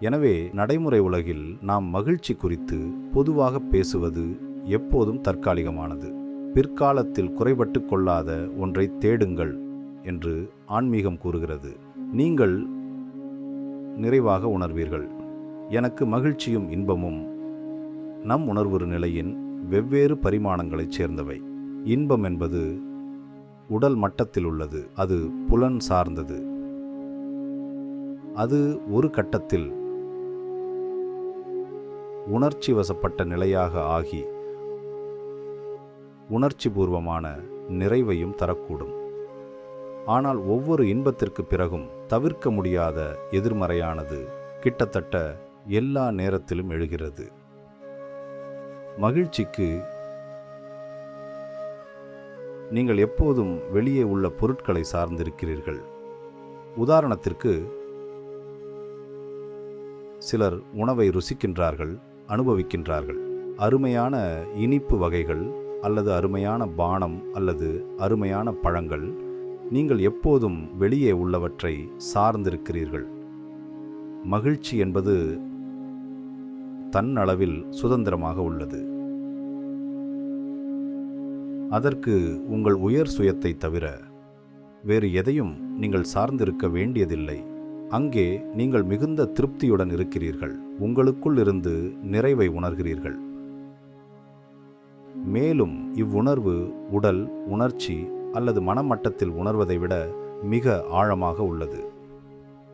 எனவே நடைமுறை உலகில் நாம் மகிழ்ச்சி குறித்து பொதுவாக பேசுவது எப்போதும் தற்காலிகமானது. பிற்காலத்தில் குறைபட்டு கொள்ளாத ஒன்றை தேடுங்கள் என்று ஆன்மீகம் கூறுகிறது. நீங்கள் நிறைவாக உணர்வீர்கள். எனக்கு மகிழ்ச்சியும் இன்பமும் நம் உணர்வு நிலையின் வெவ்வேறு பரிமாணங்களைச் சேர்ந்தவை. இன்பம் என்பது உடல் மட்டத்தில் உள்ளது. அது புலன் சார்ந்தது. அது ஒரு கட்டத்தில் உணர்ச்சி வசப்பட்ட நிலையாக ஆகி உணர்ச்சிபூர்வமான நிறைவையும் தரக்கூடும். ஆனால் ஒவ்வொரு இன்பத்திற்கு பிறகும் தவிர்க்க முடியாத எதிர்மறையானது கிட்டத்தட்ட எல்லா நேரத்திலும் எழுகிறது. மகிழ்ச்சிக்கு நீங்கள் எப்போதும் வெளியே உள்ள பொருட்களை சார்ந்திருக்கிறீர்கள். உதாரணத்திற்கு சிலர் உணவை ருசிக்கின்றார்கள் அனுபவிக்கின்றார்கள். அருமையான இனிப்பு வகைகள் அல்லது அருமையான பானம் அல்லது அருமையான பழங்கள் நீங்கள் எப்போதும் வெளியே உள்ளவற்றை சார்ந்திருக்கிறீர்கள். மகிழ்ச்சி என்பது தன்னளவில் சுதந்திரமாக உள்ளது. அதற்கு உங்கள் உயர் சுயத்தை தவிர வேறு எதையும் நீங்கள் சார்ந்திருக்க வேண்டியதில்லை. அங்கே நீங்கள் மிகுந்த திருப்தியுடன் இருக்கிறீர்கள். உங்களுக்குள் இருந்து நிறைவை உணர்கிறீர்கள். மேலும் இவ்வுணர்வு உடல் உணர்ச்சி அல்லது மனமட்டத்தில் உணர்வதை விட மிக ஆழமாக உள்ளது.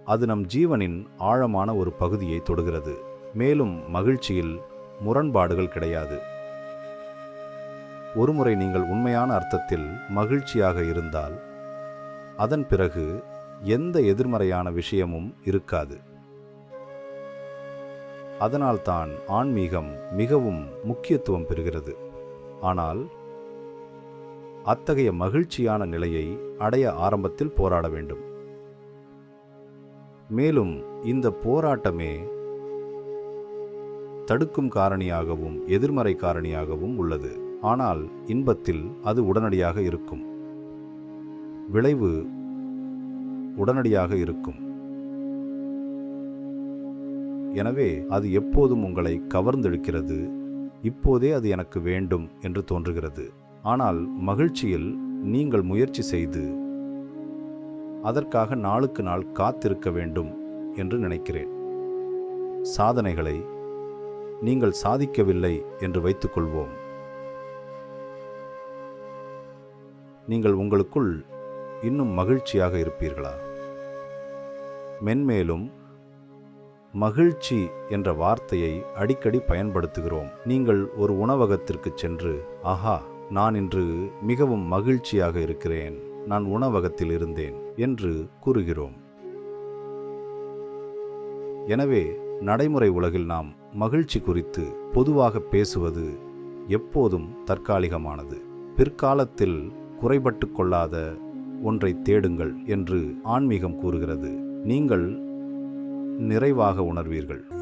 அது நம் ஜீவனின் ஆழமான ஒரு பகுதியை தொடுகிறது. மேலும் மகிழ்ச்சியில் முரண்பாடுகள் கிடையாது. ஒருமுறை நீங்கள் உண்மையான அர்த்தத்தில் மகிழ்ச்சியாக இருந்தால் அதன் பிறகு எந்த எதிர்மறையான விஷயமும் இருக்காது. அதனால்தான் ஆன்மீகம் மிகவும் முக்கியத்துவம் பெறுகிறது. ஆனால் அத்தகைய மகிழ்ச்சியான நிலையை அடைய ஆரம்பத்தில் போராட வேண்டும். மேலும் இந்த போராட்டமே தடுக்கும் காரணியாகவும் எதிர்மறை காரணியாகவும் உள்ளது. ஆனால் இன்பத்தில் அது உடனடியாக இருக்கும். விளைவு உடனடியாக இருக்கும். எனவே அது எப்போதும் உங்களை கவர்ந்தெழுக்கிறது. இப்போதே அது எனக்கு வேண்டும் என்று தோன்றுகிறது. ஆனால் மகிழ்ச்சியில் நீங்கள் முயற்சி செய்து அதற்காக நாளுக்கு நாள் காத்திருக்க வேண்டும் என்று நினைக்கிறேன். சாதனைகளை நீங்கள் சாதிக்கவில்லை என்று வைத்துக்கொள்வோம். நீங்கள் உங்களுக்குள் இன்னும் மகிழ்ச்சியாக இருப்பீர்களா? மென்மேலும் மகிழ்ச்சி என்ற வார்த்தையை அடிக்கடி பயன்படுத்துகிறோம். நீங்கள் ஒரு உணவகத்திற்கு சென்று ஆஹா நான் இன்று மிகவும் மகிழ்ச்சியாக இருக்கிறேன் நான் உணவகத்தில் இருந்தேன் என்று கூறுகிறோம். எனவே நடைமுறை உலகில் நாம் மகிழ்ச்சி குறித்து பொதுவாக பேசுவது எப்போதும் தற்காலிகமானது. பிற்காலத்தில் குறைபட்டு கொள்ளாத ஒன்றை தேடுங்கள் என்று ஆன்மீகம் கூறுகிறது. நீங்கள் நிறைவாக உணர்வீர்கள்.